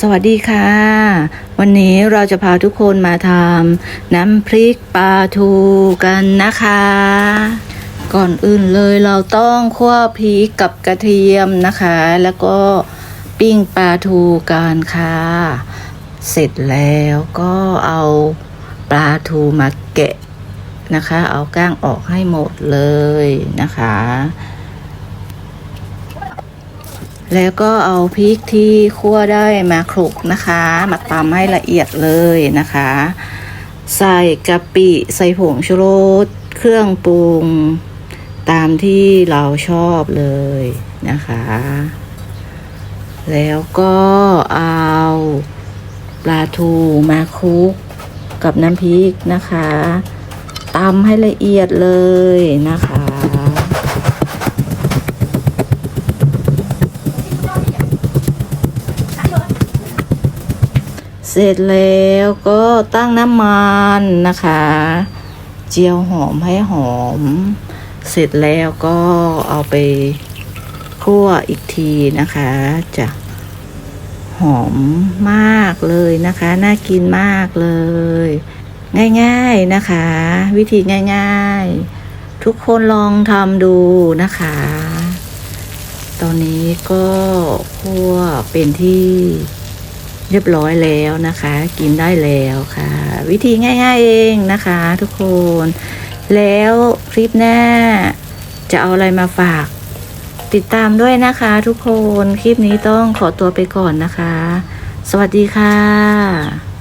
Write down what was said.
สวัสดีค่ะ วันนี้เราจะพาทุกคนมาทำน้ำพริกปลาทูกันนะคะ ก่อนอื่นเลยเราต้องคั่วพริกกับกระเทียมนะคะ แล้วก็ปิ้งปลาทูกันค่ะ เสร็จแล้วก็เอาปลาทูมาแกะนะคะ เอาก้างออกให้หมดเลยนะคะ แล้วก็เอาพริกที่คั่วได้มาคลุกนะคะ มาตำให้ละเอียดเลยนะคะ ใส่กะปิ ใส่ผงชูรส เครื่องปรุง ตามที่เราชอบเลยนะคะ แล้วก็เอาปลาทูมาคลุกกับน้ำพริกนะคะตำให้ละเอียดเลยนะคะ เสร็จแล้วก็ตั้งน้ำมันนะคะ เจียวหอมให้หอม เสร็จแล้วก็เอาไปคั่วอีกทีนะคะจะหอมมากเลยนะคะ น่ากินมากเลย ง่ายๆนะคะ วิธีง่ายๆ ทุกคนลองทำดูนะคะ ตอนนี้ก็คั่วเป็นที่ เรียบร้อยแล้วนะคะ กินได้แล้วค่ะ วิธีง่ายๆเองนะคะ ทุกคน แล้วคลิปหน้า จะเอาอะไรมาฝาก ติดตามด้วยนะคะ ทุกคนคลิปนี้ต้องขอตัวไปก่อนนะคะ สวัสดีค่ะ